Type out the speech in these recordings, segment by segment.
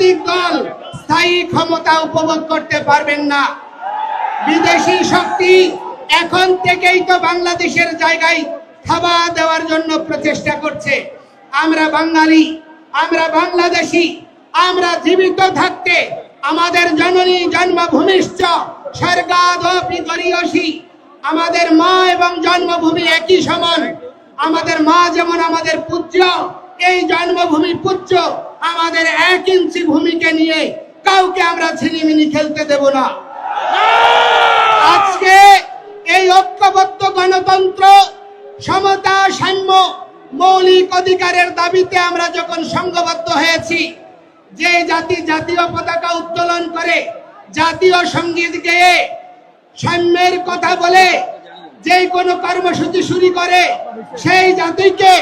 রাজনৈতিক দল স্থায়ী ক্ষমতা উপভোগ করতে পারবেন না। বিদেশি শক্তি এখন থেকেই তো বাংলাদেশের জায়গায় থাবা দেওয়ার জন্য প্রচেষ্টা করছে। আমরা বাঙালি, আমরা বাংলাদেশি, আমরা জীবিত থাকতে আমাদের জননী জন্মভূমিশ্চ স্বর্গাদপি আমাদের মা এবং জন্মভূমি একই সমান। আমাদের মা যেমন আমাদের পূজ্য এই জন্মভূমি পূজ্য আমাদের এক ইঞ্চি ভূমিকে নিয়ে কাউকে আমরা ছিনিমিনি খেলতে দেব না। আজকে এই ঐক্যবদ্ধ গণতন্ত্র, সমতা, সাম্য, মৌলিক অধিকারের দাবিতে আমরা যখন সংঘবদ্ধ হয়েছি, যে জাতি জাতীয় পতাকা উত্তোলন করে জাতীয় সংগীত গেয়ে সাম্যের কথা বলে যে কোনো কর্মসূচি শুরু করে, সেই জাতিকে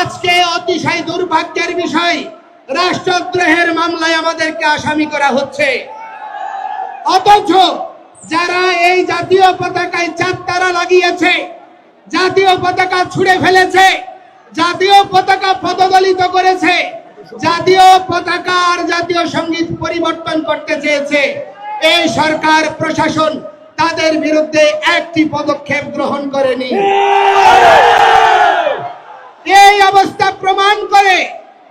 আজকে অতিশয় দুর্ভাগ্যের বিষয় রাষ্ট্রদ্রোহের মামলায় আমাদেরকে আসামি করা হচ্ছে। অথচ যারা এই জাতীয় পতাকায় চার তারা লাগিয়েছে, জাতীয় পতাকা ছুঁড়ে ফেলেছে, জাতীয় পতাকা পদদলিত করেছে, জাতীয় পতাকা আর জাতীয় সংগীত পরিবর্তন করতে চেয়েছে, এই সরকার প্রশাসন তাদের বিরুদ্ধে একটি পদক্ষেপ গ্রহণ করেনি। এই অবস্থা প্রমাণ করে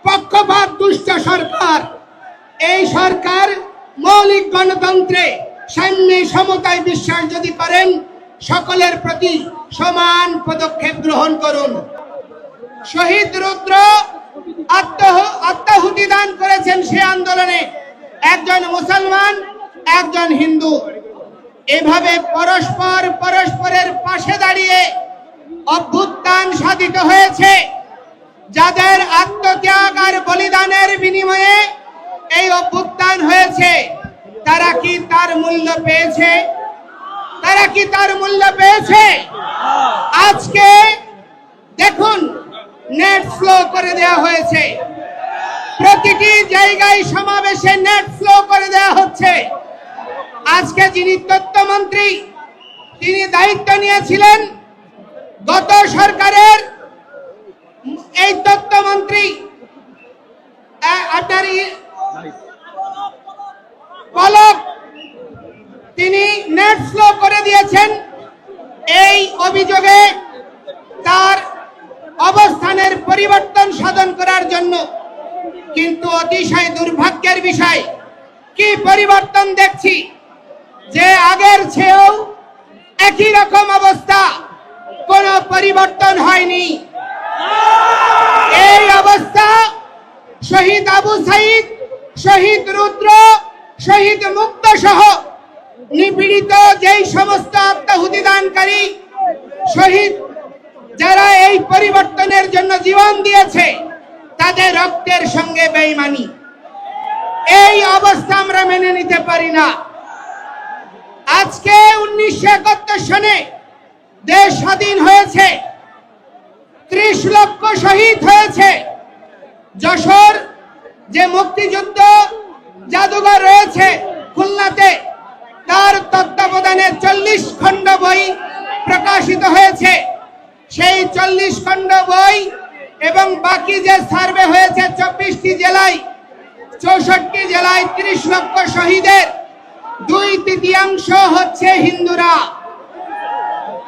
পক্ষপাত, দুষ্ট সরকার। এই সরকার মৌলিক গণতন্ত্রে সাম্য সমতায় বিশ্বাস যদি করেন, সকলের প্রতি সমান পদক্ষেপ গ্রহণ করুন। শহীদ রুদ্র আত্মহ, আত্মাহুতি দান করেছেন সে আন্দোলনে। একজন মুসলমান, একজন হিন্দু। এভাবে পরস্পর পরস্পরের পাশে দাঁড়িয়ে অভ্যুত্থান সাধিত হয়েছে। যাদের আত্মত্যাগ আর বলিদানের বিনিময়ে এই অভ্যুত্থান হয়েছে, তারা কি তার মূল্য পেয়েছে? তারা কি তার মূল্য পেয়েছে? আজকে দেখুন নেট ফ্লো করে দেওয়া হয়েছে। প্রতিটি জায়গায় সমাবেশে নেট ফ্লো করে দেওয়া হচ্ছে। আজকে যিনি তথ্যমন্ত্রী তিনি দায়িত্ব নিয়েছিলেন গত সরকারের এই আপনার পলক, তিনি নেট ফ্লো করে দিয়েছেন এই অভিযোগে তার অবস্থানের পরিবর্তন সাধন করার জন্য। কিন্তু অতিশয় দুর্ভাগ্যের বিষয়, কি পরিবর্তন দেখছি যে আগের চেয়েও একই রকম অবস্থা কোনো পরিবর্তন হয়নি। এই অবস্থা শহীদ আবু সাইদ, শহীদ রুদ্র, শহীদ মুক্ত সহ নিপীড়িত যেই সমস্ত আত্মাহুতি দানকারী শহীদ, যারা এই পরিবর্তনের জন্য জীবন দিয়েছে, তাদের রক্তের সঙ্গে বেইমানি। এই অবস্থা আমরা মেনে নিতে পারি না। আজকে উনিশশো একাত্তর সনে দেশ স্বাধীন হয়েছে, ত্রিশ লক্ষ শহীদ হয়েছে। যশোর যে মুক্তিযুদ্ধ জাদুঘর রয়েছে খুলনাতে, তার তত্ত্বাবধানে চল্লিশ খণ্ড বই প্রকাশিত হয়েছে। সেই চল্লিশ খণ্ড বই এবং বাকি যে সার্ভে হয়েছে চব্বিশটি জেলায়, চৌষট্টি জেলায় ত্রিশ লক্ষ শহীদের। দুই তৃতীয়াংশ হচ্ছে হিন্দুরা।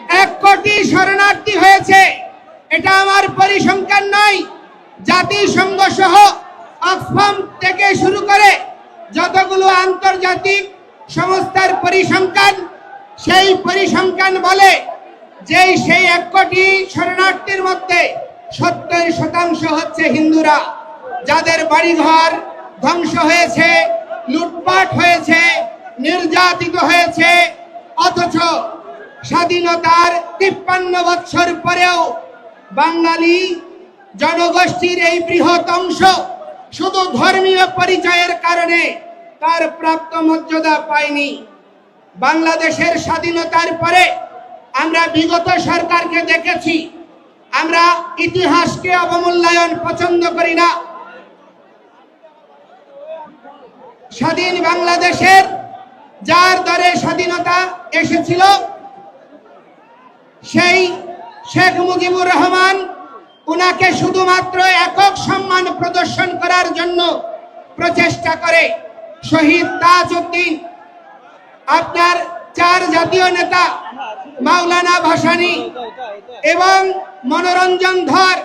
এক কোটি শরণার্থী হয়েছে। এটা আমার পরিসংখ্যান নয়, জাতিসংঘ সহ অক্সফাম থেকে শুরু করে যতগুলো আন্তর্জাতিক সংস্থার পরিসংখ্যান, সেই পরিসংখ্যান বলে যে সেই এক কোটি শরণার্থীর মধ্যে সত্তর শতাংশ হচ্ছে হিন্দুরা। যাদের বাড়িঘর ধ্বংস হয়েছে, লুটপাট হয়েছে, নির্যাতিত হয়েছে, অথচ স্বাধীনতার তিপ্পান্ন বৎসর পরেও বাঙালি জনগোষ্ঠীর এই বৃহৎ অংশ শুধু ধর্মীয় পরিচয়ের কারণে তার প্রাপ্ত মর্যাদা পায়নি। বাংলাদেশের স্বাধীনতার পরে আমরা বিগত সরকারকে দেখেছি। আমরা ইতিহাসকে অবমূল্যায়ন পছন্দ করি না। স্বাধীন বাংলাদেশের যার দরে স্বাধীনতা এসেছিল সেই শেখ মুজিবুর রহমান উনাকে শুধুমাত্র একক সম্মান প্রদর্শন করার জন্য প্রচেষ্টা করে। শহীদ তাজউদ্দিন, আপনার চার জাতীয় নেতা মাওলানা ভাসানী এবং মনোরঞ্জন ধর,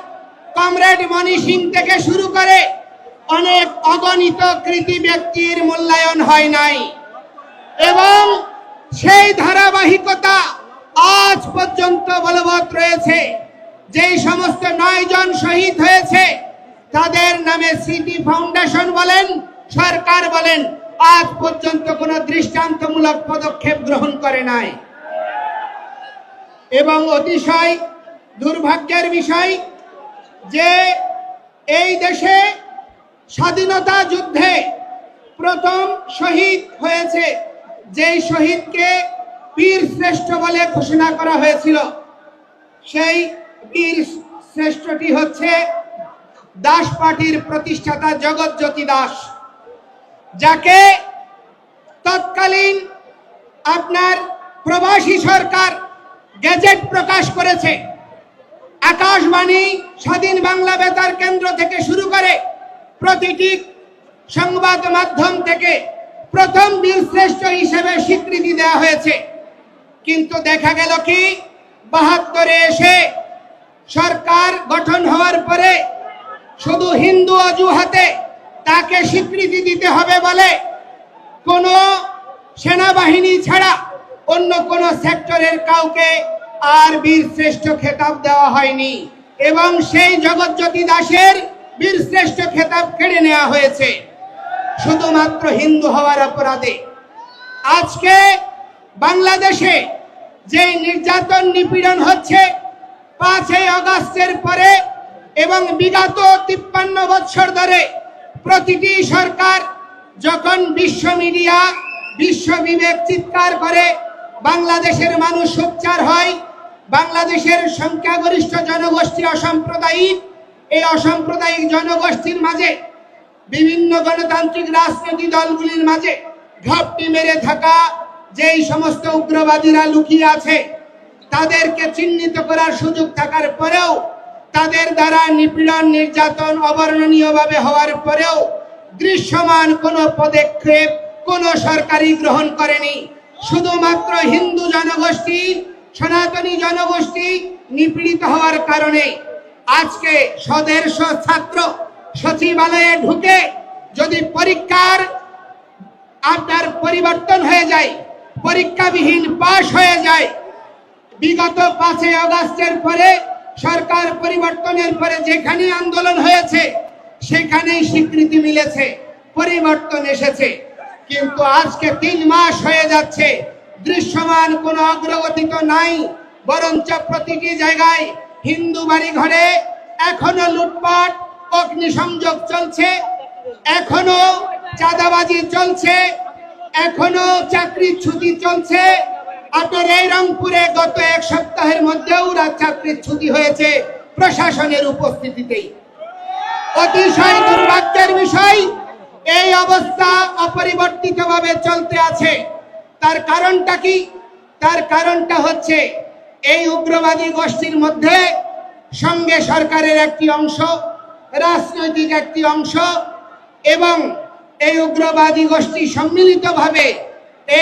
কমরেড মণি সিং থেকে শুরু করে অনেক অগণিত কৃতি ব্যক্তির মূল্যায়ন হয় নাই। এবং সেই ধারাবাহিকতা আজ পর্যন্ত বলবৎ রয়েছে যেই সমস্ত নয় জন শহীদ হয়েছে, তাদের নামে সিটি ফাউন্ডেশন বলেন, সরকার বলেন, আজ পর্যন্ত কোনো দৃষ্টান্তমূলক পদক্ষেপ গ্রহণ করে নাই। এবং অতিশয় দুর্ভাগ্যের বিষয় যে এই দেশে স্বাধীনতা যুদ্ধে প্রথম শহীদ হয়েছে, যেই শহীদকে বীর শ্রেষ্ঠ বলে ঘোষণা করা হয়েছিল। সেই বীর শ্রেষ্ঠটি হচ্ছে দাস পার্টির প্রতিষ্ঠাতা জগৎজ্যোতি দাস, যাকে তৎকালীন আপনার প্রবাসী সরকার গেজেট প্রকাশ করেছে। আকাশবাণী, স্বাধীন বাংলা বেতার কেন্দ্র থেকে শুরু করে প্রতিটি সংবাদ মাধ্যম থেকে প্রথম বীর শ্রেষ্ঠ হিসেবে স্বীকৃতি দেওয়া হয়েছে। কিন্তু দেখা গেল কি? বাহাত্তরে এসে সরকার গঠন হওয়ার পরে শুধু হিন্দু অজুহাতে তাকে স্বীকৃতি দিতে হবে বলে কোনো সেনাবাহিনী ছাড়া অন্য কোনো সেক্টরের কাউকে আর বীর শ্রেষ্ঠ খেতাব দেওয়া হয়নি। এবং সেই জগৎজ্যোতি দাসের বীর শ্রেষ্ঠ খেতাব কেড়ে নেওয়া হয়েছে। শুধুমাত্র হিন্দু হওয়ার অপরাধে। আজকে বাংলাদেশে যে নির্যাতন নিপীড়ন হচ্ছে, পাঁচই আগস্টের পরে এবং বিগত তিপ্পান্ন বছর ধরে প্রতিটি সরকার যখন বিশ্ব মিডিয়া, বিশ্ব বিবেক চিৎকার করে, বাংলাদেশের মানুষ সোচ্চার হয়, বাংলাদেশের সংখ্যাগরিষ্ঠ জনগোষ্ঠী অসাম্প্রদায়িক, এই অসাম্প্রদায়িক জনগোষ্ঠীর মাঝে, বিভিন্ন গণতান্ত্রিক রাজনৈতিক দলগুলির মাঝে ঘাপটি মেরে থাকা যেই সমস্ত উগ্রবাদীরা লুকিয়ে আছে, তাদেরকে চিহ্নিত করার সুযোগ থাকার পরেও, তাদের দ্বারা নিপীড়ন, নির্যাতন অবর্ণনীয়ভাবে হওয়ার পরেও দৃশ্যমান কোনো পদক্ষেপ কোনো সরকারি গ্রহণ করেনি। শুধুমাত্র হিন্দু জনগোষ্ঠী, সনাতনী জনগোষ্ঠী নিপীড়িত হওয়ার কারণে আজকে স্বদেশ ছাত্র সচিবালয়ে ঢুকে যদি পরীক্ষার, আপনার পরিবর্তন হয়ে যায় পরীক্ষাবিহীন পাশ হয়ে যায়। বিগত পাঁচই আগস্টের পরে সরকার পরিবর্তনের পরে যেখানে আন্দোলন হয়েছে, সেখানেই স্বীকৃতি মিলেছে, পরিবর্তন এসেছে। কিন্তু আজকে তিন মাস হয়ে যাচ্ছে, দৃশ্যমান কোনো অগ্রগতি তো নাই, বরঞ্চ প্রতিটি জায়গায় হিন্দু বাড়ি ঘরে এখনও লুটপাট, অগ্নিসংযোগ চলছে, এখনও চাঁদাবাজি চলছে এখনও চাকরির ছুটি চলছে। আপনার এই রংপুরে গত এক সপ্তাহের মধ্যেও রাত চাকরির ছুটি হয়েছে প্রশাসনের উপস্থিতিতেই। অতিশয় দুর্ভাগ্যের বিষয়, এই অবস্থা অপরিবর্তিতভাবে চলতে আছে। তার কারণটা কি? তার কারণটা হচ্ছে, এই উগ্রবাদী গোষ্ঠীর মধ্যে সঙ্গে সরকারের একটি অংশ, রাজনৈতিক একটি অংশ এবং এই উগ্রবাদী গোষ্ঠী সম্মিলিতভাবে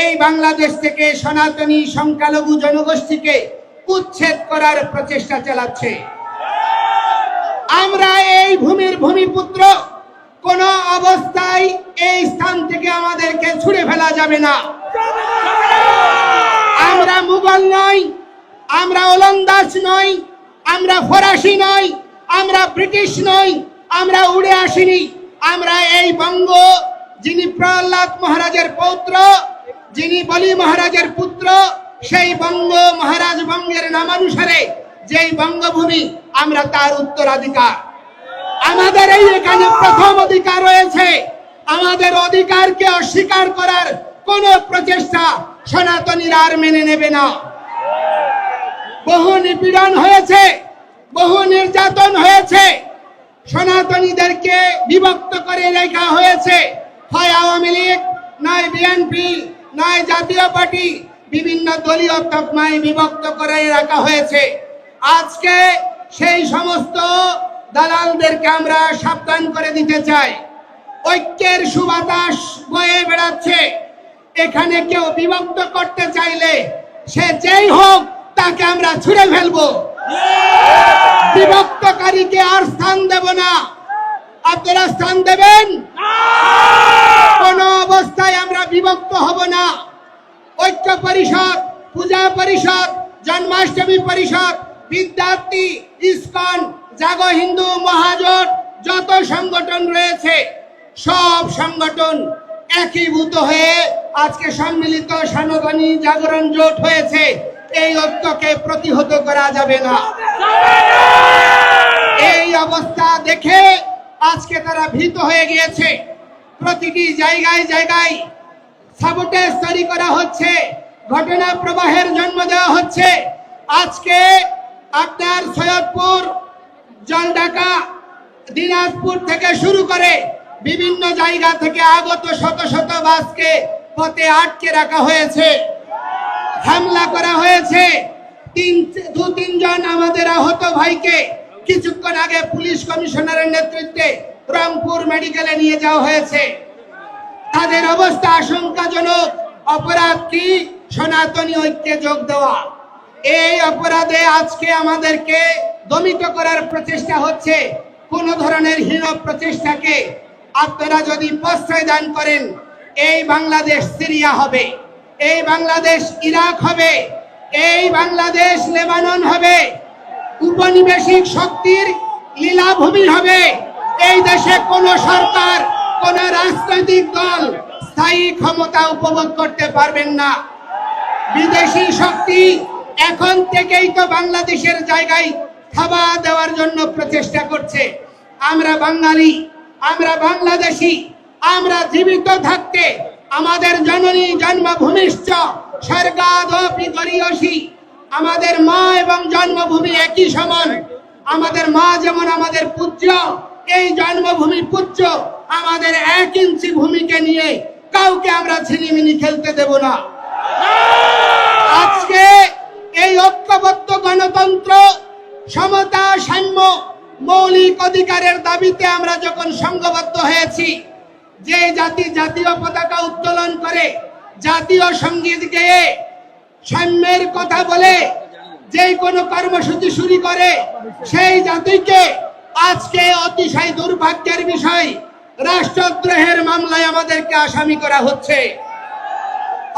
এই বাংলাদেশ থেকে সনাতনী সংখ্যালঘু জনগোষ্ঠীকে উচ্ছেদ করার প্রচেষ্টা চালাচ্ছে। আমরা এই ভূমির ভূমিপুত্র, কোন অবস্থায় এই স্থান থেকে আমাদেরকে ছুড়ে ফেলা যাবে না। আমরা মুঘল নই, আমরা ওলন্দাজ নই, আমরা ফরাসি নই, আমরা ব্রিটিশ নই, আমরা উড়ে আসিনি। আমরা এই বঙ্গ যিনি প্রহ্লাদ মহারাজের পৌত্র, যিনি বলি মহারাজের পুত্র, সেই বঙ্গ মহারাজ বঙ্গের নামানুসারে যেই বঙ্গভূমি, আমরা তার উত্তরাধিকার। আমাদের এই এখানে প্রথম অধিকার রয়েছে। আমাদের অধিকারকে অস্বীকার করার কোন প্রচেষ্টা সনাতনীরা আর মেনে নেবে না। বহু নিপীড়ন হয়েছে, বহু নির্যাতন হয়েছে। সনাতনীদেরকে বিভক্ত করে রেখা হয়েছে। হয় আওয়ামী লীগ নয় বিএনপি নয় জাতীয় পার্টি বিভিন্ন দলীয় তকমায় বিভক্ত করে রাখা হয়েছে। আজকে সেই সমস্ত দালালদেরকে আমরা সাবধান করে দিতে চাই। ঐক্যের সুবাতাস বয়ে বেড়াচ্ছে। এখানে কেউ বিভক্ত করতে চাইলে সে যেই হোক তাকে আমরা ছুঁড়ে ফেলব। বিভক্তকারীকে আর স্থান দেব না। আপনারা স্থান দেবেন? কোন অবস্থায় আমরা বিভক্ত হব না। ঐক্য পরিষদ পূজা পরিষদ জন্মাষ্টমী পরিষদ বিদ্যার্থী ইসকন জাগো হিন্দু মহাজোট যত সংগঠন রয়েছে সব সংগঠন একীভূত হয়ে আজকে সম্মিলিত সনাতনী জাগরণ জোট হয়েছে। এই ঐক্যকে প্রতিহত করা যাবে না! এই অবস্থা দেখে আজকে তারা ভীত হয়ে গিয়েছে। প্রতিটি জায়গায় জায়গায় সাবোটেজ তৈরি করা হচ্ছে। ঘটনা প্রবাহের জন্ম দেওয়া হচ্ছে। আজকে আপনার সৈয়দপুর জলঢাকা দিনাজপুর থেকে শুরু করে বিভিন্ন জায়গা থেকে আগত শত শত বাসকে পথে আটকে রাখা হয়েছে। হামলা করা হয়েছে। তিন দু তিনজন আমাদের আহত ভাইকে কিছুক্ষণ আগে পুলিশ কমিশনারের নেতৃত্বে রংপুর মেডিকেলে নিয়ে যাওয়া হয়েছে। তাদের অবস্থা আশঙ্কাজনক। অপরাধ কি? সনাতনী ঐক্যে যোগ দেওয়া। এই অপরাধে আজকে আমাদেরকে দমিত করার প্রচেষ্টা হচ্ছে। কোন ধরনের হীন প্রচেষ্টাকে আপনারা যদি প্রশ্রয় দান করেন, এই বাংলাদেশ সিরিয়া হবে, এই বাংলাদেশ ইরাক হবে, এই বাংলাদেশ লেবানন হবে। উপনিবেশিক শক্তির লীলাভূমি হবে। এই দেশে কোন সরকার, কোন রাজনৈতিক দল স্থায়ী ক্ষমতা উপভোগ করতে পারবেন না। বিদেশি শক্তি এখন থেকেই তো বাংলাদেশের জায়গায় থাবা দেওয়ার জন্য প্রচেষ্টা করছে। আমরা বাঙালি, আমরা বাংলাদেশি, আমরা জীবিত থাকতে আমাদের জননী জন্মভূমিশ্চ স্বর্গাদপি আমাদের মা এবং একই সমান। আমাদের মা যেমন আমাদের পূজ্য এই জন্মভূমি পূজ্য আমাদের এক ইঞ্চি ভূমিকে নিয়ে কাউকে আমরা ছিনিমিনি খেলতে দেব না। আজকে এই ঐক্যবদ্ধ গণতন্ত্র সমতা সাম্য মৌলিক অধিকারের দাবিতে আমরা যখন সংঘবদ্ধ হয়েছি, যে জাতি জাতীয় পতাকা উত্তোলন করে জাতীয় সংগীত গেয়ে সাম্যের কথা বলে যে কোনো কর্মসূচি শুরু করে, সেই জাতিকে আজকে অতিশয় দুর্ভাগ্যের বিষয় রাষ্ট্রদ্রোহের মামলায় আমাদেরকে আসামি করা হচ্ছে।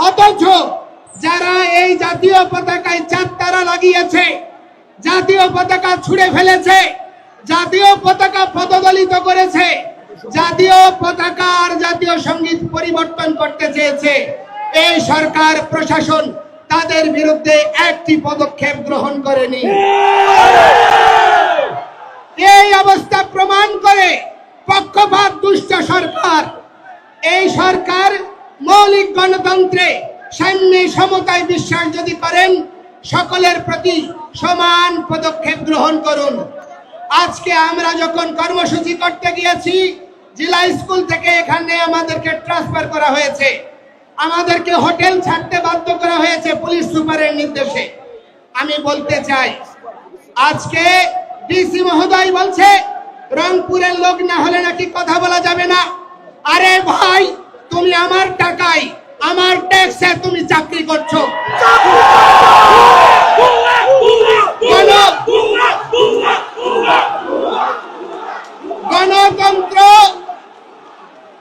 অথচ যারা এই জাতীয় পতাকায় চার তারা লাগিয়েছে, জাতীয় পতাকা ছুঁড়ে ফেলেছে, জাতীয় পতাকা পদদলিত করেছে, জাতীয় পতাকা আর জাতীয় সংগীত পরিবর্তন করতে চেয়েছে, এই সরকার, প্রশাসন তাদের বিরুদ্ধে একটি পদক্ষেপ গ্রহণ করেনি। এই অবস্থা প্রমাণ করে পক্ষপাত দুষ্ট সরকার। এই সরকার মৌলিক গণতন্ত্রে সাম্যে সমতায় বিশ্বাস যদি করেন, সকলের প্রতি সমান পদক্ষেপ গ্রহণ করুন। আজকে আমরা যখন কর্মসূচি করতে গিয়েছি, জেলা স্কুল থেকে এখানে আমাদেরকে ট্রান্সফার করা হয়েছে। আমাদেরকে হোটেল ছাড়তে বাধ্য করা হয়েছে পুলিশ সুপারের নির্দেশে। আমি বলতে চাই, আজকে ডিসি মহোদয় বলছে, রংপুরের লোক না হলে নাকি কথা বলা যাবে না। আরে ভাই, তুমি আমার টাকায়, আমার ট্যাক্সে তুমি চাকরি করছ। গণতন্ত্র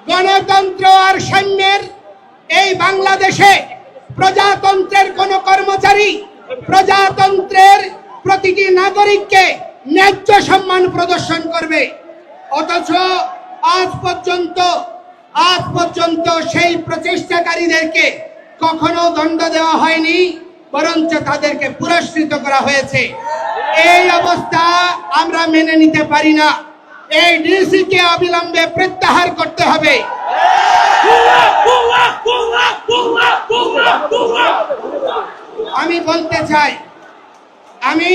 গণতন্ত্র আর সৈন্যের এই বাংলাদেশে প্রজাতন্ত্রের কোন কর্মচারী প্রজাতন্ত্রের প্রতিটি নাগরিককে ন্যায্য সম্মান প্রদর্শন করবে। অথচ আজ পর্যন্ত আজ পর্যন্ত সেই প্রচেষ্টাকারীদেরকে কখনো দণ্ড দেওয়া হয়নি, বরঞ্চ তাদেরকে পুরস্কৃত করা হয়েছে। এই অবস্থা আমরা মেনে নিতে পারি না। এই ডিসি কে অবিলম্বে প্রত্যাহার করতে হবে। আমি বলতে চাই, আমি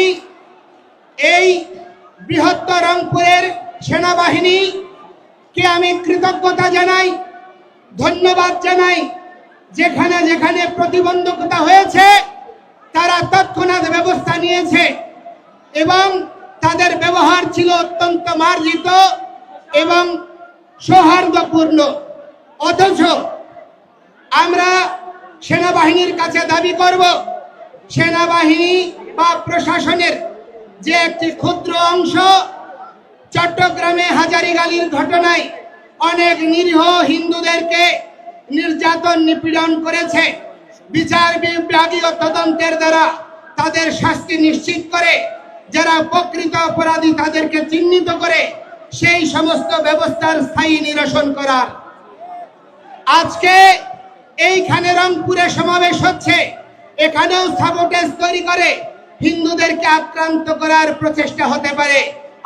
এই বৃহত্তর রংপুরের সেনাবাহিনী কে আমি কৃতজ্ঞতা জানাই, ধন্যবাদ জানাই। যেখানে যেখানে প্রতিবন্ধকতা হয়েছে, তারা তৎক্ষণাৎ ব্যবস্থা নিয়েছে এবং তাদের ব্যবহার ছিল অত্যন্ত মার্জিত এবং সৌহার্দ্যপূর্ণ। অথচ আমরা সেনাবাহিনীর কাছে দাবি করব, সেনাবাহিনী বা প্রশাসনের যে একটি ক্ষুদ্র অংশ চট্টগ্রামে হাজারিগালির ঘটনায় অনেক নিরীহ হিন্দুদেরকে নির্যাতন নিপীড়ন করেছে। বিচার বিভাগীয় তদন্তের দ্বারা তাদের শাস্তি নিশ্চিত করে, যারা প্রকৃত অপরাধী তাদেরকে চিহ্নিত করে, সেই সমস্ত ব্যবস্থার স্থায়ী নিরসন করার আজকে এইখানে রংপুরে সমাবেশ হচ্ছে। এখানেও সাবোটেজ তৈরি করে। হিন্দুদেরকে আক্রান্ত করার প্রচেষ্টা হতে পারে।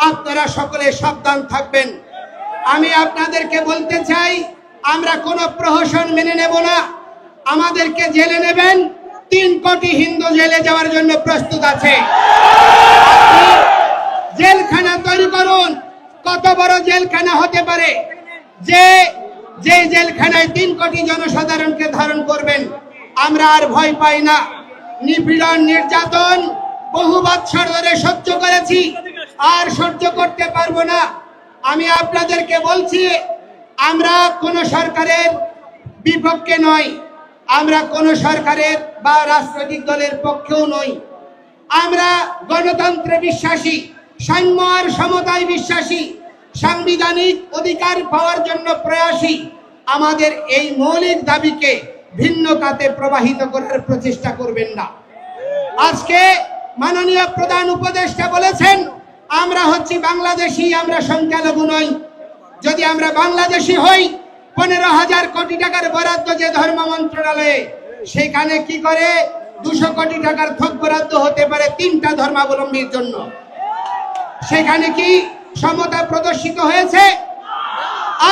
আপনারা সকলে সাবধান থাকবেন। আমি আপনাদেরকে বলতে চাই, আমরা কোনো প্রহসন মেনে নেব না। আমাদেরকে জেলে নেবেন। তিন কোটি হিন্দু জেলে যাওয়ার জন্য প্রস্তুত আছে। জেলখানা তৈরি করুন। কত বড় জেলখানা হতে পারে? যে যে জেলখানায় তিন কোটি জনসাধারণকে ধারণ করবেন, আমরা আর ভয় পাই না। নিপীড়ন, নির্যাতন বহু বৎসর ধরে সহ্য করেছি, আর সহ্য করতে পারব না। আমি আপনাদেরকে বলছি, আমরা কোন সরকারের বিপক্ষে নয় আমরা কোন সরকারের বা রাজনৈতিক দলের পক্ষেও নই। আমরা গণতন্ত্রে বিশ্বাসী সাম্য আর সমতায় বিশ্বাসী সাংবিধানিক অধিকার পাওয়ার জন্য প্রয়াসী আমাদের এই মৌলিক দাবিকে ভিন্ন কাতে প্রবাহিত করার প্রচেষ্টা করবেন না। আজকে মাননীয় প্রধান উপদেষ্টা বলেছেন, আমরা হচ্ছি বাংলাদেশি, আমরা সংখ্যালঘু নই। যদি আমরা বাংলাদেশি হই, পনেরো হাজার কোটি টাকার বরাদ্দ যে ধর্ম মন্ত্রণালয়ে, সেখানে কি করে দুশো কোটি টাকার থোক বরাদ্দ হতে পারে তিনটা ধর্মাবলম্বীর জন্য? সেখানে কি সমতা প্রদর্শিত হয়েছে।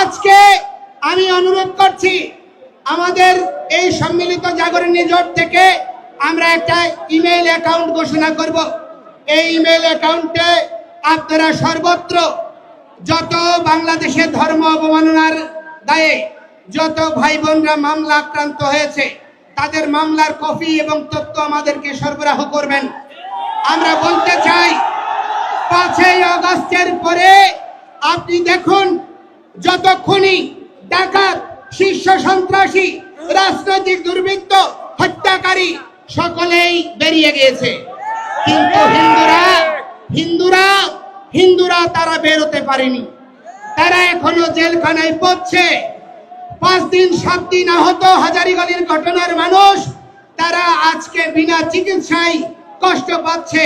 আজকে আমি অনুরোধ করছি, আমাদের এই সম্মিলিত জাগরণী জোট থেকে আমরা একটা ইমেইল অ্যাকাউন্ট ঘোষণা করব। এই ইমেইল অ্যাকাউন্টে আপনারা সর্বত্র যত বাংলাদেশের ধর্ম অবমাননার দায়ে যত ভাই বোনরা মামলা আক্রান্ত হয়েছে, তাদের মামলার কপি এবং তথ্য আমাদেরকে সরবরাহ করবেন। আমরা বলতে চাই পাঁচই আগস্টের পরে আপনি দেখুন যত খুনি ডাকাত শীর্ষ সন্ত্রাসী, রাজনৈতিক দুর্বৃত্ত, হত্যাকারী সকলেই বেরিয়ে গিয়েছে। কিন্তু হিন্দুরা হিন্দুরা হিন্দুরা তারা বেরোতে পারেনি। তারা এখনও জেলখানায় পড়ছে। পাঁচ দিন, সাত দিন আহত হাজারিগলির ঘটনার মানুষ তারা আজকে বিনা চিকিৎসায় কষ্ট পাচ্ছে।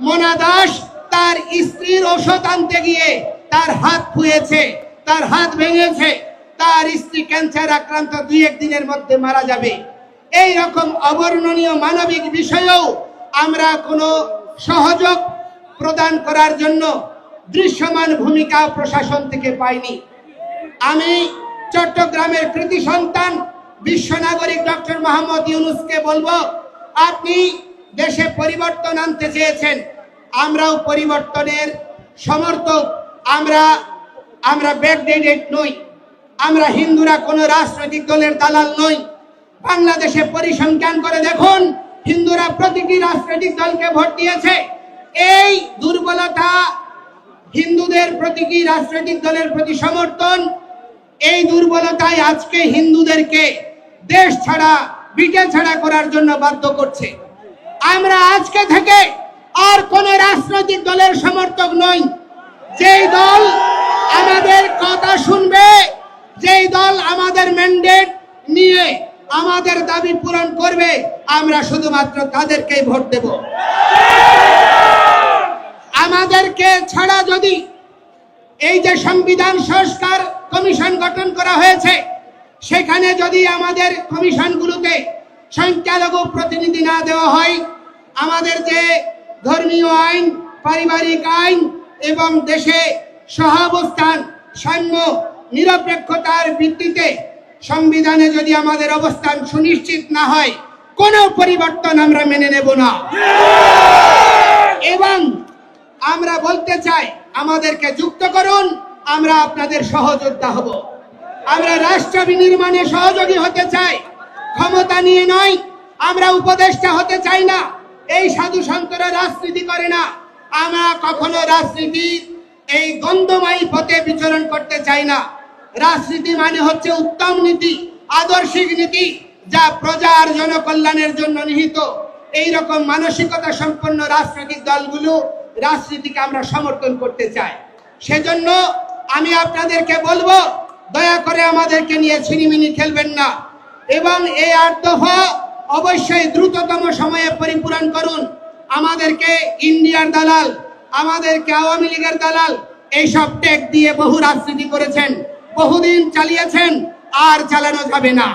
মোনা দাস তার স্ত্রীর ওষুধ আনতে গিয়ে তার হাত ফুয়েছে, তার হাত ভেঙেছে, তার স্ত্রী ক্যান্সার আক্রান্ত দুই একদিনের মধ্যে মারা যাবে। এই রকম অবর্ণনীয় মানবিক বিষয়েও আমরা কোনো সহযোগ প্রদান করার জন্য দৃশ্যমান ভূমিকা প্রশাসন থেকে পাইনি। আমি চট্টগ্রামের কৃতি সন্তান, বিশ্ব নাগরিক ডক্টর মোহাম্মদ ইউনুসকে বলব, আপনি দেশে পরিবর্তন আনতে চেয়েছেন। আমরাও পরিবর্তনের সমর্থক। আমরা আমরা ব্যাকডেটেড নই। আমরা হিন্দুরা কোনো রাজনৈতিক দলের দালাল নই। বাংলাদেশে পরিসংখ্যান করে দেখুন, হিন্দুরা প্রতিটি রাজনৈতিক দলকে ভোট দিয়েছে। এই দুর্বলতা হিন্দুদের প্রতীকী রাজনৈতিক দলের প্রতি সমর্থন, এই দুর্বলতায় আজকে হিন্দুদেরকে দেশ ছাড়া বিটে ছাড়া করার জন্য বাধ্য করছে। আমরা আজকে থেকে আর কোন রাজনৈতিক দলের সমর্থক নই। যেই দল আমাদের কথা শুনবে, যেই দল আমাদের ম্যান্ডেট নিয়ে আমাদের দাবি পূরণ করবে, আমরা শুধুমাত্র তাদেরকেই ভোট দেব। আমাদেরকে ছাড়া যদি এই যে সংবিধান সংস্কার কমিশন গঠন করা হয়েছে, সেখানে যদি আমাদের কমিশনগুলোতে সংখ্যালঘু প্রতিনিধি না দেওয়া হয়, আমাদের যে ধর্মীয় আইন, পারিবারিক আইন এবং দেশে সহাবস্থান, সাম্য, নিরপেক্ষতার ভিত্তিতে সংবিধানে যদি আমাদের অবস্থান সুনিশ্চিত না হয়, কোনো পরিবর্তন আমরা মেনে নেব না। এবং আমরা বলতে চাই, আমাদেরকে যুক্ত করুন, আমরা আপনাদের সহযোদ্ধা হব। আমরা রাষ্ট্র বিনির্মাণে সহযোগী হতে চাই, ক্ষমতা নিয়ে নয়, আমরা উপদেষ্টা হতে চাই না। এই সাধু সন্তরা রাজনীতি করে না। আমরা কখনো রাজনীতি, এই গন্ধময়ী পথে বিচরণ করতে চাই না। রাজনীতি মানে হচ্ছে উত্তম নীতি, আদর্শিক নীতি, যা প্রজার জনকল্যাণের জন্য নিহিত। এই রকম মানসিকতা সম্পন্ন রাজনৈতিক দলগুলো রাজনীতিকে আমরা সমর্থন করতে চাই। সেজন্য আমি আপনাদেরকে বলব, দয়া করে আমাদেরকে নিয়ে ছিনিমিনি খেলবেন না। এবং এই আট দফা অবশ্যই দ্রুততম সময়ে পরিপূরণ করুন। আমাদেরকে ইন্ডিয়ার দালাল, আমাদেরকে আওয়ামী লীগের দালাল, এইসব টেক দিয়ে বহু রাজনীতি করেছেন, বহুদিন চালিয়েছেন, আর চালানো যাবে না।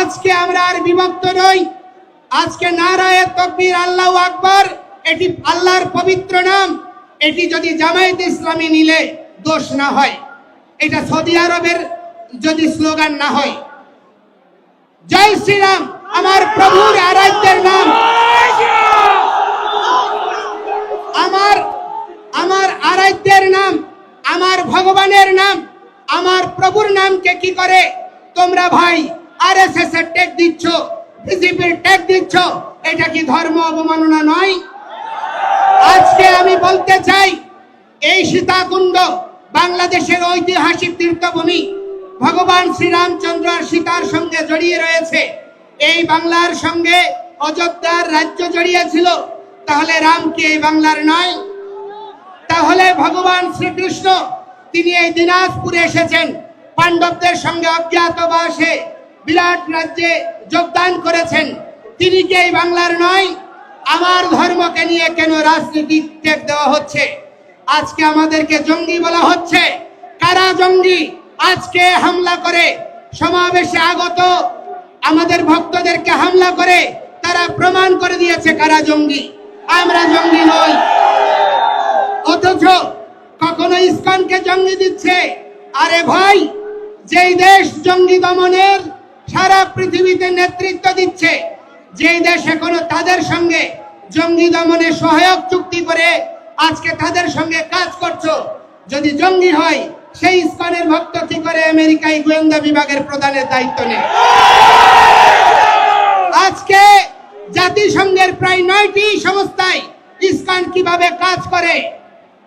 আজকে আমরা আর বিভক্ত নই। আজকে নারায়ে তকবীর আল্লাহ আকবর, এটি আল্লাহর পবিত্র নাম। এটি যদি জামায়াত ইসলামী নিলে দোষ না হয়। এটা সৌদি আরবের যদি স্লোগান না হয়। জয় শ্রীরাম, আমার প্রভুর আরাধ্যের নাম। আমার আমার আরাধ্যের নাম, আমার ভগবানের নাম, আমার প্রভুর নামকে কি করে তোমরা ভাই আর এস এস এর টেক দিচ্ছ বিজেপির টেক দিচ্ছ, এটা কি ধর্ম অবমাননা নয়? আজকে আমি বলতে চাই, এই সীতাকুণ্ড বাংলাদেশের ঐতিহাসিক তীর্থভূমি ভগবান শ্রীরামচন্দ্র আর সীতার সঙ্গে জড়িয়ে রয়েছে। এই বাংলার সঙ্গে অযোধ্যার রাজ্য জড়িয়ে ছিল তাহলে রাম কি এই বাংলার নয়? তাহলে ভগবান শ্রীকৃষ্ণ, তিনি এই দিনাজপুরে এসেছেন। পাণ্ডবদের সঙ্গে অজ্ঞাতবাসে বিরাট রাজ্যে যোগদান করেছেন। তিনি কি এই বাংলার নয়? আমার ধর্মকে নিয়ে কেন রাজনীতি টেক দেওয়া হচ্ছে? আজকে আমাদেরকে জঙ্গি বলা হচ্ছে। কারা জঙ্গি? আজকে হামলা করে, সমাবেশে আগত আমাদের ভক্তদেরকে হামলা করে, তারা প্রমাণ করে দিয়েছে কারা জঙ্গি। আমরা জঙ্গি নই। অথচ কখনো ইসকনকে জঙ্গি দিচ্ছে। আরে ভাই, যেই দেশ জঙ্গি দমনের সারা পৃথিবীতে নেতৃত্ব দিচ্ছে, যেই দেশ এখনও তাদের সঙ্গে জঙ্গি দমনে সহায়ক চুক্তি করে আজকে তাদের সঙ্গে কাজ করছ, যদি জঙ্গি হয় সেই ইসকনের ভক্ত কি করে আমেরিকায় গোয়েন্দা বিভাগের প্রধানের দায়িত্ব নেয়? আজকে জাতিসংঘের প্রায় নয়টি সংস্থায় ইসকন কীভাবে কাজ করে?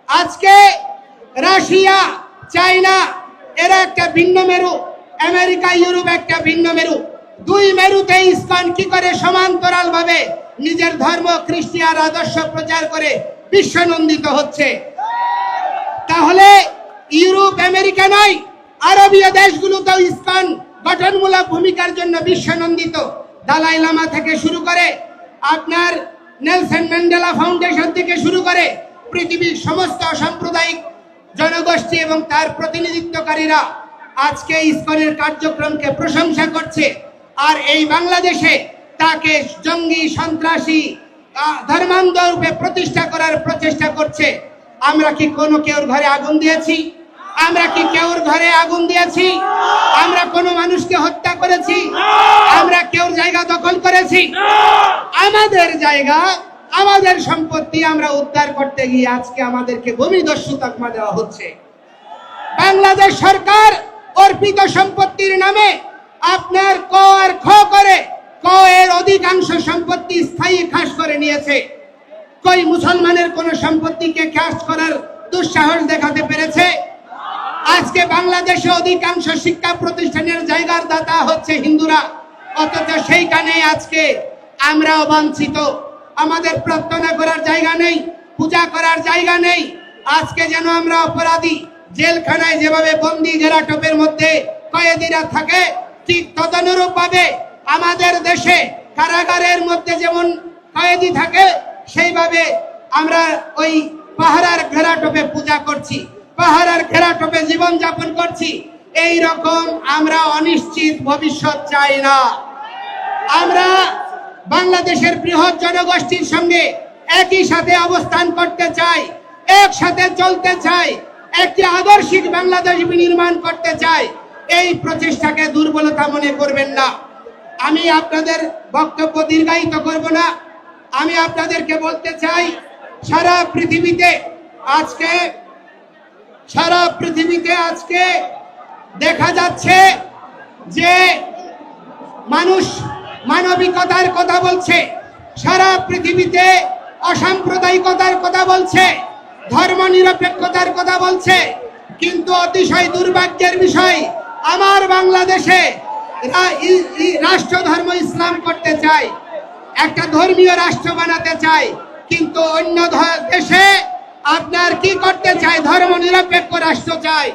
আজকে রাশিয়া, চায়না, এরা একটা ভিন্ন মেরু, আমেরিকা, ইউরোপ একটা ভিন্ন মেরু। দুই মেরুতে ইসকন কি করে সমান্তরাল ভাবে নিজের ধর্ম খ্রিস্টিয়ান আদর্শ প্রচার করে বিশ্বনন্দিত হচ্ছে? তাহলে ইউরোপ, আমেরিকা নয়, আরবীয় দেশগুলোতেও ইসকন গঠনমূলক ভূমিকার জন্য বিশ্বনন্দিত দালাই লামা থেকে শুরু করে আপনার নেলসন ম্যান্ডেলা ফাউন্ডেশন থেকে শুরু করে পৃথিবীর সমস্ত সাম্প্রদায়িক জনগোষ্ঠী এবং তার প্রতিনিধিত্বকারীরা আজকে ইসকনের কার্যক্রমকে প্রশংসা করছে। আর এই বাংলাদেশে তাকে জঙ্গি, সন্ত্রাসী ধর্মান্ধ রূপে প্রতিষ্ঠা করার প্রচেষ্টা করছে। আমরা কি কোনো কেউর ঘরে আগুন দিয়েছি? আমরা কি কেউর ঘরে আগুন দিয়েছি? আমরা কোনো মানুষকে হত্যা করেছি? আমরা কেউর জায়গা দখল করেছি? আমাদের জায়গা, আমাদের সম্পত্তি আমরা উদ্ধার করতে গিয়ে আজকে আমাদেরকে ভূমিদস্যু তকমা দেওয়া হচ্ছে। বাংলাদেশ সরকার অর্পিত সম্পত্তির নামে আপনার ক আর খ করে ক এর অধিকাংশ সম্পত্তি স্থায়ী খাস করে নিয়েছে। কই মুসলমানের কোন সম্পত্তিকে খাস করার দুঃসাহস দেখাতে পেরেছে? আজকে বাংলাদেশে অধিকাংশ শিক্ষা প্রতিষ্ঠানের জায়গার দাতা হচ্ছে হিন্দুরা। অথচ সেইখানে আজকে আমরা অবাঞ্ছিত। আমাদের প্রার্থনা করার জায়গা নেই, পূজা করার জায়গা নেই। আজকে যেন আমরা অপরাধী জেলখানায় যেভাবে বন্দি জেরাটপের মধ্যে কয়েদিরা থাকে, ঠিক তদনুরূপ ভাবে আমাদের দেশে কারাগারের মধ্যে যেমন কয়েদি থাকে, সেইভাবে আমরা ওই পাহারার ঘেরাটোপে পূজা করছি। পাহারার ঘেরাটোপে জীবন যাপন করছি। এই রকম আমরা অনিশ্চিত ভবিষ্যৎ চাই না। আমরা বাংলাদেশের বৃহৎ জনগোষ্ঠীর সঙ্গে একই সাথে অবস্থান করতে চাই, একসাথে চলতে চাই, একটি আদর্শিক বাংলাদেশ নির্মাণ করতে চাই। এই প্রচেষ্টাকে দুর্বলতা মনে করবেন না। আমি আপনাদের বক্তব্য দীর্ঘায়িত করব না। আমি আপনাদেরকে বলতে চাই, সারা পৃথিবীতে আজকে সারা পৃথিবীতে আজকে দেখা যাচ্ছে যে মানুষ মানবিকতার কথা বলছে, সারা পৃথিবীতে অসাম্প্রদায়িকতার কথা বলছে ধর্ম নিরপেক্ষতার কথা বলছে, কিন্তু অতিশয় দুর্ভাগ্যের বিষয়, আমার বাংলাদেশে রাষ্ট্র ধর্ম ইসলাম করতে চায়, একটা ধর্মীয় রাষ্ট্র বানাতে চায়, কিন্তু অন্য দেশে আপনার কি করতে ধর্ম নিরপেক্ষ রাষ্ট্র চায়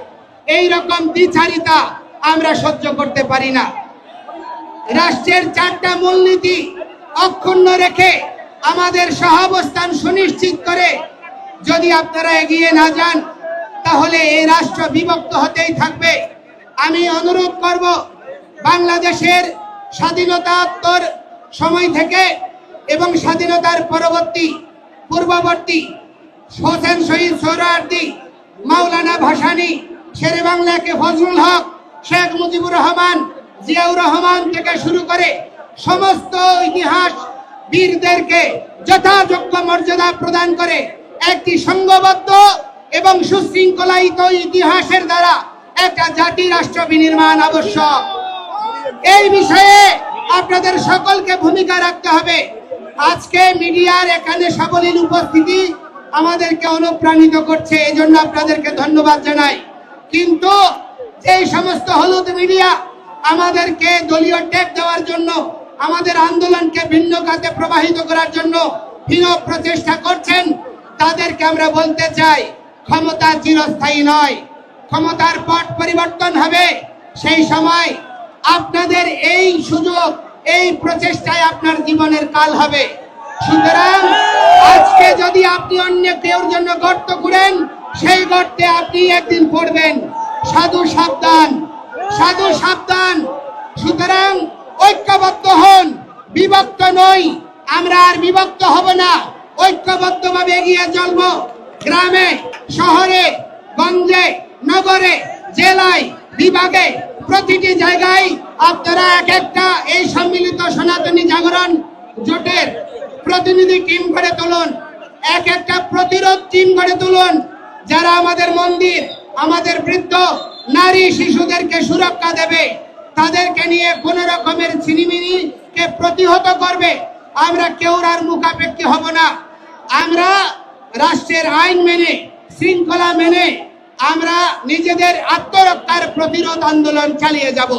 এই রকম দ্বিচারিতা আমরা সহ্য করতে পারি না। রাষ্ট্রের চারটা মূলনীতি অক্ষুণ্ণ রেখে আমাদের সহাবস্থান সুনিশ্চিত করে যদি আপনারা এগিয়ে না যান, তাহলে এই রাষ্ট্র বিভক্ত হতেই থাকবে। আমি অনুরোধ করব, বাংলাদেশের স্বাধীনতাত্তর সময় থেকে এবং স্বাধীনতার পরবর্তী, পূর্ববর্তী হোসেন শহীদ সোহরাওয়ার্দী মাওলানা ভাসানী, শেরে বাংলাকে ফজলুল হক, শেখ মুজিবুর রহমান, জিয়াউর রহমান থেকে শুরু করে সমস্ত ইতিহাস বীরদেরকে যথাযোগ্য মর্যাদা প্রদান করে একটি সংঘবদ্ধ এবং সুশৃঙ্খলায়িত ইতিহাসের দ্বারা একটা জাতি রাষ্ট্র বিনির্মাণ আবশ্যক। এই বিষয়ে আপনাদের সকলকে ভূমিকা রাখতে হবে। আজকে মিডিয়ার এখানে সাবলীল উপস্থিতি আমাদেরকে অনুপ্রাণিত করছে এই জন্য আপনাদেরকে ধন্যবাদ জানাই। কিন্তু এই সমস্ত হলুদ মিডিয়া আমাদেরকে দলীয় ট্যাগ দেওয়ার জন্য, আমাদের আন্দোলনকে ভিন্ন খাতে প্রবাহিত করার জন্য হীন প্রচেষ্টা করছেন, তাদেরকে আমরা বলতে চাই, ক্ষমতা চিরস্থায়ী নয়। ক্ষমতার পট পরিবর্তন হবে। সেই সময় আপনাদের এই সুযোগ, এই প্রচেষ্টায় আপনার জীবনের কাল হবে। সুতরাং আজকে যদি আপনি অন্য কেউর জন্য গর্ত করেন সেই গর্তে আপনি একদিন পড়বেন। সাধু সাবধান সাধু সাবধান। সুতরাং ঐক্যবদ্ধ হন, বিভক্ত নই। আমরা আর বিভক্ত হব না। ঐক্যবদ্ধভাবে এগিয়ে চলব। গ্রামে, শহরে, গঞ্জে, নগরে, জেলায়, বিভাগে, প্রতিটি জায়গায় আপনারা এক একটা এই সম্মিলিত সনাতনী জাগরণ জোটের প্রতিনিধি টিম গড়ে তুলুন। এক একটা প্রতিরোধ টিম গড়ে তুলুন। যারা আমাদের মন্দির, আমাদের বৃদ্ধ, নারী, শিশুদেরকে সুরক্ষা দেবে, তাদেরকে নিয়ে কোন রকমের ছিনিমিনি কে প্রতিহত করবে, আমরা কেউ আর মুখাপেক্ষী হব না। আমরা রাষ্ট্রের আইন মেনে, শৃঙ্খলা মেনে, আমরা নিজেদের আত্মরক্ষার প্রতিরোধ আন্দোলন চালিয়ে যাব।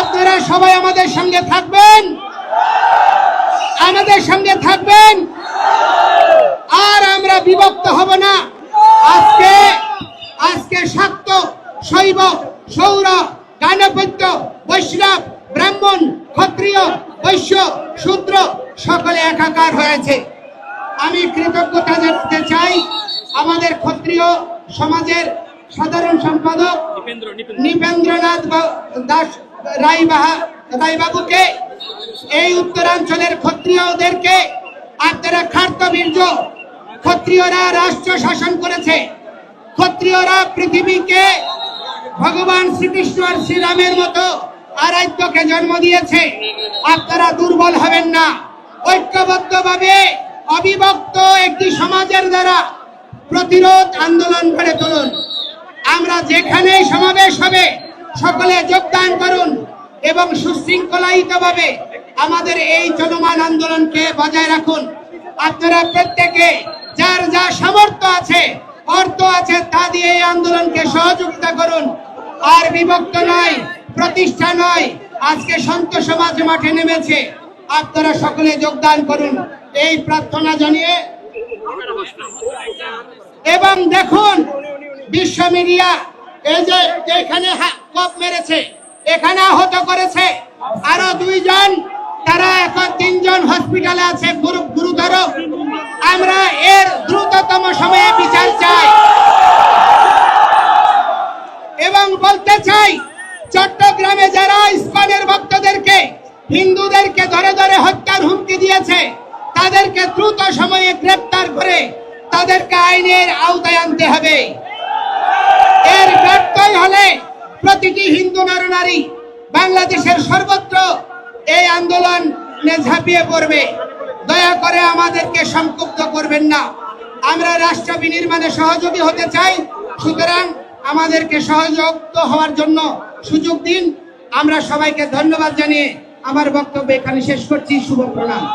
আপনারা সবাই আমাদের সঙ্গে থাকবেন। আমাদের সঙ্গে থাকবেন। আর আমরা বিভক্ত হব না। আজকে আজকে শাক্ত শৈব সৌর গানপত্য বৈষ্ণব ব্রাহ্মণ ক্ষত্রিয় বৈশ্য শূদ্র সকলে একাকার হয়েছে। আমি কৃতজ্ঞতা জানাতে চাই আমাদের ক্ষত্রিয় সমাজের সাধারণ সম্পাদক নিপেন্দ্রনাথ দাস রায় রায়বাবুকে। এই উত্তরাঞ্চলের ক্ষত্রিয়দেরকে আপনারা খার্তবীর্য ক্ষত্রিয়রা রাষ্ট্র শাসন করেছে, ক্ষত্রিয়রা পৃথিবীকে ভগবান শ্রীকৃষ্ণ আর শ্রীরামের মতো আরাধ্যকে জন্ম দিয়েছে। আপনারা দুর্বল হবেন না। ঐক্যবদ্ধভাবে অবিভক্ত একটি সমাজের দ্বারা প্রতিরোধ আন্দোলন করে তুলুন। আমরা যেখানে সমাবেশ হবে, সকলে যোগদান করুন এবং সুশৃঙ্খলায়িতভাবে আমাদের এই চলমান আন্দোলনকে বজায় রাখুন। আপনারা প্রত্যেকে যার যা সামর্থ্য আছে, অর্থ আছে, তা দিয়ে এই আন্দোলনকে সহযোগিতা করুন। আর বিভক্ত নয়, প্রতিষ্ঠা নয়, আজকে সন্ত সমাজ মাঠে নেমেছে। আপনারা সকলে যোগদান করুন। এই প্রার্থনা জানিয়ে এবং দেখুন, বিশ্ব মিডিয়া এই যে এখানে কোপ মেরেছে, এখানে আহত করেছে। আরও দুইজন তারা এখন তিনজন হসপিটালে আছে, গুরু- গুরুতর। আমরা এর দ্রুততম সময়ে বিচার চাই। এবং বলতে চাই, চট্টগ্রামে যারা ইস্কনের ভক্তদেরকে, হিন্দুদেরকে ধরে ধরে হত্যার হুমকি দিয়েছে, তাদেরকে দ্রুত সময়ে গ্রেপ্তার করে তাদেরকে আইনের আওতায় আনতে হবে। এর ব্যর্থই হলে প্রতিটি হিন্দু নরনারী বাংলাদেশের সর্বত্র এই আন্দোলন ঝাঁপিয়ে পড়বে। দয়া করে আমাদেরকে সংক্ষুব্ধ করবেন না। আমরা রাষ্ট্র বিনির্মাণে সহযোগী হতে চাই। সুতরাং আমাদেরকে সহযোগ হওয়ার জন্য সুযোগ দিন। আমরা সবাইকে ধন্যবাদ জানিয়ে আমার বক্তব্য এখানে শেষ করছি। শুভ প্রণাম।